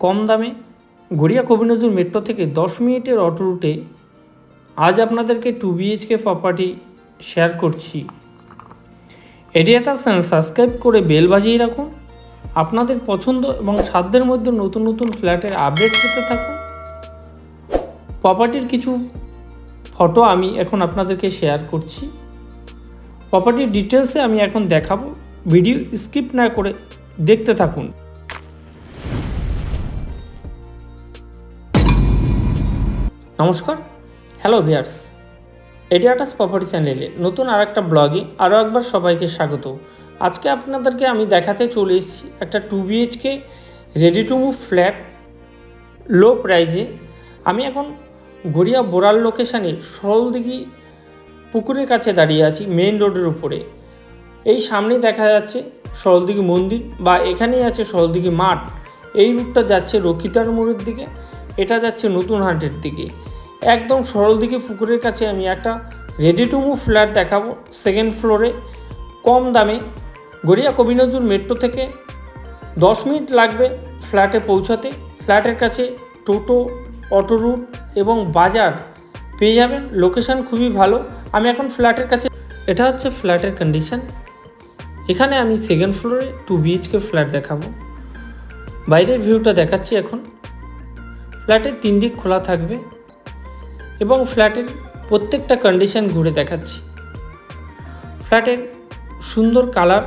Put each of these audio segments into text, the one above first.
কম দামে গড়িয়া কবি নজরুল মেট্রো থেকে দশ মিনিটের অটো রুটে আজ আপনাদেরকে টু বিএইচকে প্রপার্টি শেয়ার করছি। এরিয়াটা সাবস্ক্রাইব করে বেল বাজিয়ে রাখুন। আপনাদের পছন্দ এবং সাধ্যের মধ্যে নতুন নতুন ফ্ল্যাটের আপডেট পেতে থাকুন। প্রপার্টির কিছু ফটো আমি এখন আপনাদেরকে শেয়ার করছি। প্রপার্টির ডিটেলসে আমি এখন দেখাবো। ভিডিও স্কিপ না করে দেখতে থাকুন। নমস্কার। হ্যালো ভিয়ার্স এডিয়াটাস প্রপার্টি চ্যানেলে নতুন আর একটা ব্লগে আরও একবার সবাইকে স্বাগত। আজকে আপনাদেরকে আমি দেখাতে চলে এসেছি একটা two BHK ready to move flat low প্রাইজে আমি এখন গড়িয়া বোরাল লোকেশানে সরলদিঘি পুকুরের কাছে দাঁড়িয়ে আছি মেন রোডের উপরে। এই সামনেই দেখা যাচ্ছে সরলদিঘি মন্দির বা এখানেই আছে সরলদিঘি মাঠ। এই রুটটা যাচ্ছে রক্ষিতার মোড়ের দিকে। এটা যাচ্ছে নতুন হাটের দিকে। একদম সরল দিকে পুকুরের কাছে আমি একটা রেডি টু মুভ ফ্ল্যাট দেখাবো সেকেন্ড ফ্লোরে কম দামে গড়িয়া কবি নজরুল মেট্রো থেকে দশ মিনিট লাগবে ফ্ল্যাটে পৌঁছাতে। ফ্ল্যাটের কাছে টোটো, অটো রুট এবং বাজার পেয়ে যাবেন। লোকেশান খুবই ভালো। আমি এখন ফ্ল্যাটের কাছে এটা হচ্ছে ফ্ল্যাটের কন্ডিশন এখানে আমি সেকেন্ড ফ্লোরে টু বিএইচকে ফ্ল্যাট দেখাবো। বাইরের ভিউটা দেখাচ্ছি এখন। ফ্ল্যাটের তিন দিক খোলা থাকবে এবং ফ্ল্যাটের প্রত্যেকটা কন্ডিশন ঘুরে দেখাচ্ছি। ফ্ল্যাটের সুন্দর কালার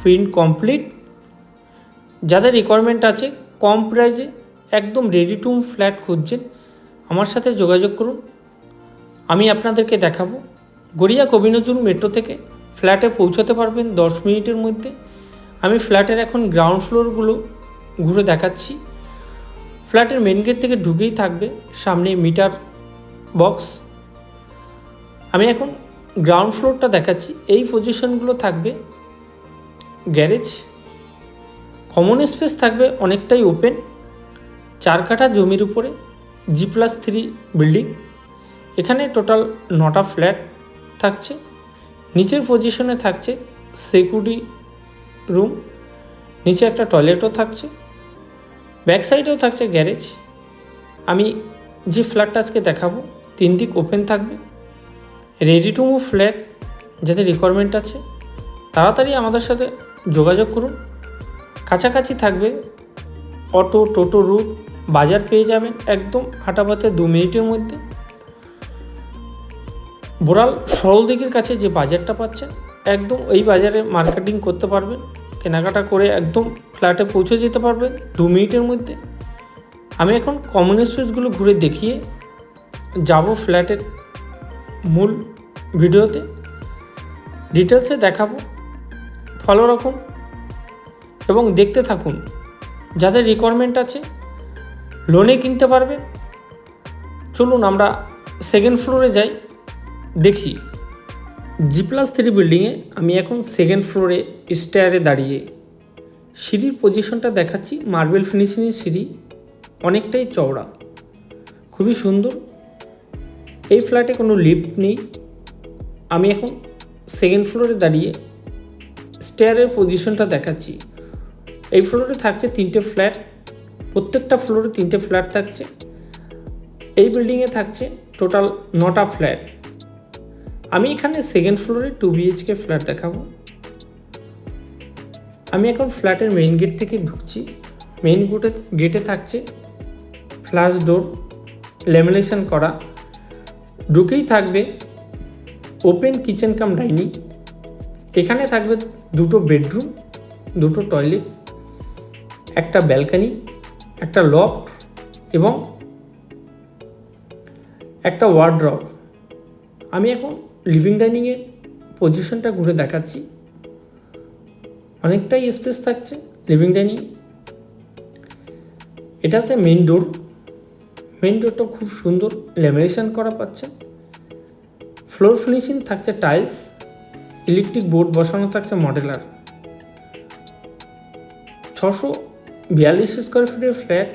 প্রিন্ট কমপ্লিট যাদের রিকোয়ারমেন্ট আছে, কম প্রাইজে একদম রেডি টু ফ্ল্যাট খুঁজছেন, আমার সাথে যোগাযোগ করুন। আমি আপনাদেরকে দেখাবো। গড়িয়া কবি নজরুল মেট্রো থেকে ফ্ল্যাটে পৌঁছাতে পারবেন দশ মিনিটের মধ্যে। আমি ফ্ল্যাটের এখন গ্রাউন্ড ফ্লোরগুলো ঘুরে দেখাচ্ছি। ফ্ল্যাটের মেন গেট থেকে ঢুকেই থাকবে সামনে মিটার বক্স আমি এখন গ্রাউন্ড ফ্লোরটা দেখাচ্ছি। এই পজিশনগুলো থাকবে গ্যারেজ কমন স্পেস থাকবে অনেকটাই ওপেন চার কাঠা জমির উপরে জি প্লাস থ্রি বিল্ডিং এখানে টোটাল নটা ফ্ল্যাট থাকছে। নিচের পজিশনে থাকছে সিকিউরিটি রুম নিচে একটা টয়লেটও থাকছে। ব্যাক সাইডেও থাকছে গ্যারেজ। আমি যে ফ্ল্যাটটা আজকে দেখাবো, তিন দিক ওপেন থাকবে। রেডি টু মুভ ফ্ল্যাট যাদের রিকোয়ারমেন্ট আছে, তাড়াতাড়ি আমাদের সাথে যোগাযোগ করুন। কাছাকাছি থাকবে অটো, টোটো, রুট, বাজার পেয়ে যাবেন একদম হাঁটাপাতে দু মিনিটের মধ্যে। বোরাল সরল দিকের কাছে যে বাজারটা পাচ্ছেন, একদম এই বাজারে মার্কেটিং করতে পারবেন। কেনাকাটা করে একদম ফ্ল্যাটে পৌঁছে যেতে পারবেন দু মিনিটের মধ্যে। আমি এখন কমন স্পেসগুলো ঘুরে দেখিয়ে যাব ফ্ল্যাটের মূল ভিডিওতে। ডিটেলসে দেখাবো। ফলো রাখুন এবং দেখতে থাকুন। যাদের রিকোয়ারমেন্ট আছে লোনে কিনতে পারবে। চলুন আমরা সেকেন্ড ফ্লোরে যাই, দেখি। জি প্লাস থ্রি বিল্ডিংয়ে আমি এখন সেকেন্ড ফ্লোরে স্টেয়ারে দাঁড়িয়ে সিঁড়ির পজিশনটা দেখাচ্ছি মার্বেল ফিনিশিংয়ের সিঁড়ি, অনেকটাই চওড়া। খুবই সুন্দর। এই ফ্ল্যাটে কোনো লিফট নেই। আমি এখন সেকেন্ড ফ্লোরে দাঁড়িয়ে স্টেয়ারের পজিশনটা দেখাচ্ছি। এই ফ্লোরে থাকছে তিনটে ফ্ল্যাট প্রত্যেকটা ফ্লোরে তিনটে ফ্ল্যাট থাকছে। এই বিল্ডিংয়ে থাকছে টোটাল নটা ফ্ল্যাট আমি এখানে সেকেন্ড ফ্লোরে টু বিএইচকে ফ্ল্যাট দেখাবো। আমি এখন ফ্ল্যাটের মেইন গেট থেকে ঢুকছি। মেইন গেটে গেটে থাকছে ফ্ল্যাশ ডোর ল্যামিনেশন করা। ঢুকেই থাকবে ওপেন কিচেন কাম ডাইনিং এখানে থাকবে দুটো বেডরুম দুটো টয়লেট একটা ব্যালকানি একটা লফট এবং একটা ওয়ার্ড্রপ আমি এখন লিভিং ডাইনিংয়ের পজিশনটা ঘুরে দেখাচ্ছি। অনেকটাই স্পেস থাকছে লিভিং ডাইনিং এটা আছে মেন ডোর মেন ডোরটা খুব সুন্দর ল্যামিনেশন করা পাচ্ছে। ফ্লোর ফিনিশিং থাকছে টাইলস ইলেকট্রিক বোর্ড বসানো থাকছে মডেলার ছশো বিয়াল্লিশ স্কোয়ার ফিটের ফ্ল্যাট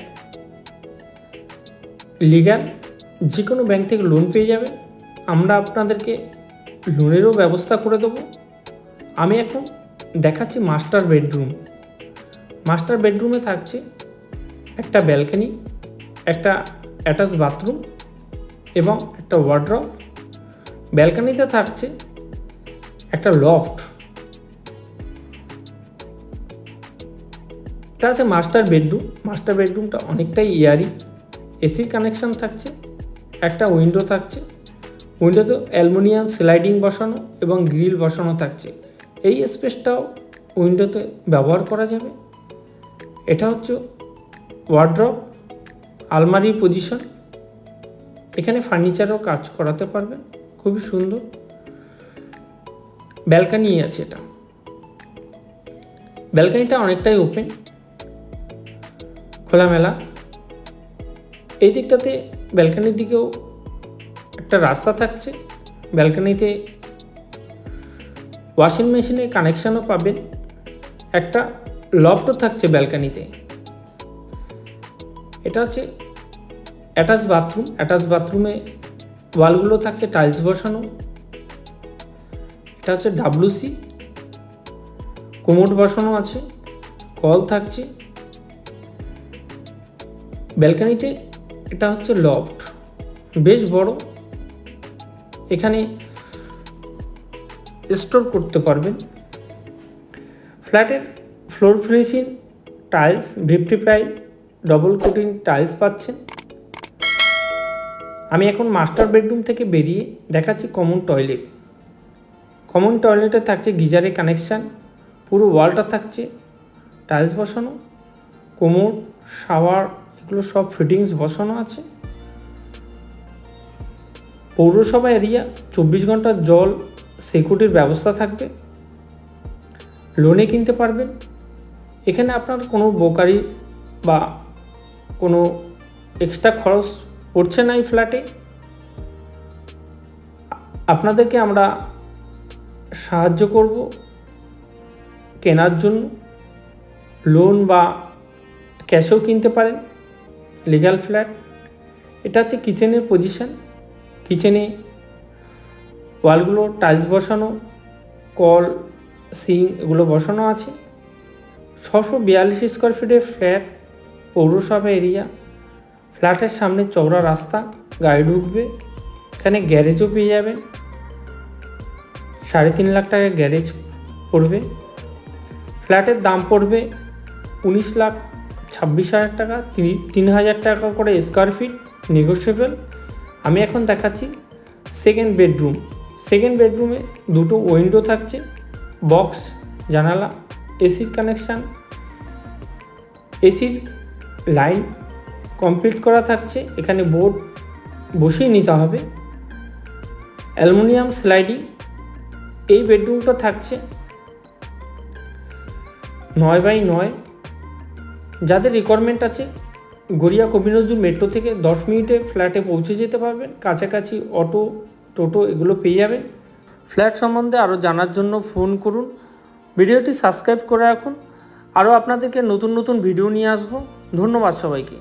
লিগ্যাল যে কোনো ব্যাংক থেকে লোন পেয়ে যাবে। আমরা আপনাদেরকে লোনেরও ব্যবস্থা করে দেবো। আমি এখন দেখাচ্ছি মাস্টার বেডরুম মাস্টার বেডরুমে থাকছে একটা ব্যালকনি একটা অ্যাটাচ বাথরুম এবং একটা ওয়ার্ড্রপ ব্যালকনিতে থাকছে একটা লফট এটা আছে মাস্টার বেডরুম মাস্টার বেডরুমটা অনেকটাই ইয়ারি। এসির কানেকশন থাকছে। একটা উইন্ডো থাকছে। উইন্ডোতে অ্যালুমিনিয়াম, স্লাইডিং বসানো এবং গ্রিল বসানো থাকছে। এই স্পেসটাও উইন্ডোতে ব্যবহার করা যাবে। এটা হচ্ছে ওয়ার্ড্রপ, আলমারি পজিশন। এখানে ফার্নিচারও কাজ করাতে পারবেন, খুবই সুন্দর। ব্যালকানি আছে এটা। ব্যালকানিটা অনেকটাই ওপেন, খোলামেলা। এই দিকটাতে ব্যালকানির দিকেও একটা রাস্তা থাকছে, ব্যালকানিতে। ওয়াশিং মেশিনের কানেকশানও পাবেন। একটা লফটও থাকছে ব্যালকানিতে। এটা হচ্ছে অ্যাটাচ বাথরুম। অ্যাটাচ বাথরুমে ওয়ালগুলো থাকছে, টাইলস বসানো। এটা হচ্ছে ডাব্লুসি। কোমোড বসানো আছে। কল থাকছে। ব্যালকানিতে এটা হচ্ছে লফট। বেশ বড়। এখানে স্টোর করতে পারবেন। ফ্ল্যাটের ফ্লোর ফিনিশিং টাইলস ভিফটি প্রায় ডবল কোটিং টাইলস পাচ্ছেন। আমি এখন মাস্টার বেডরুম থেকে বেরিয়ে দেখাচ্ছি কমন টয়লেট কমন টয়লেটে থাকছে গিজারের কানেকশান পুরো ওয়ালটা থাকছে টাইলস বসানো, কোমর শাওয়ার এগুলো সব ফিটিংস বসানো আছে। পৌরসভা এরিয়া, চব্বিশ ঘণ্টা জল সিকিউরিটির ব্যবস্থা থাকবে। লোনে কিনতে পারবেন। এখানে আপনার কোনো বোকারি বা কোনো এক্সট্রা খরচ পড়ছে না এই ফ্ল্যাটে আপনাদেরকে আমরা সাহায্য করব কেনার জন্য। লোন বা ক্যাশেও কিনতে পারেন লিগ্যাল ফ্ল্যাট এটা হচ্ছে কিচেনের পজিশান কিচেনে। ওয়ালগুলো টাইলস বসানো, কল, সিং এগুলো বসানো আছে। ছশো বিয়াল্লিশ স্কোয়ার ফিটের ফ্ল্যাট, পৌরসভা এরিয়া। ফ্ল্যাটের সামনে চওড়া রাস্তা, গাড়ি ঢুকবে, এখানে গ্যারেজও পেয়ে যাবেন সাড়ে তিন লাখ টাকা গ্যারেজ পড়বে। ফ্ল্যাটের দাম পড়বে উনিশ লাখ ছাব্বিশ হাজার টাকা, তিন হাজার টাকা করে স্কোয়ার ফিট নেগোসিয়েবল আমি এখন দেখাচ্ছি সেকেন্ড বেডরুম সেকেন্ড বেডরুমে দুটো উইন্ডো থাকছে বক্স জানালা, এসির কানেকশান এসির লাইন কমপ্লিট করা থাকছে, এখানে বোর্ড বসিয়ে নিতে হবে। অ্যালুমিনিয়াম স্লাইডিং এই বেডরুমটা থাকছে নয় বাই নয়। যাদের রিকোয়ারমেন্ট আছে গড়িয়া কবিনজুর মেট্রো থেকে দশ মিনিটে ফ্ল্যাটে পৌঁছে যেতে পারবেন। কাছাকাছি অটো টোটো এগুলো পেয়ে যাবেন। ফ্ল্যাট সম্বন্ধে আরও জানার জন্য ফোন করুন। ভিডিওটি সাবস্ক্রাইব করে রাখুন। আরও আপনাদেরকে নতুন নতুন ভিডিও নিয়ে আসব। ধন্যবাদ সবাইকে।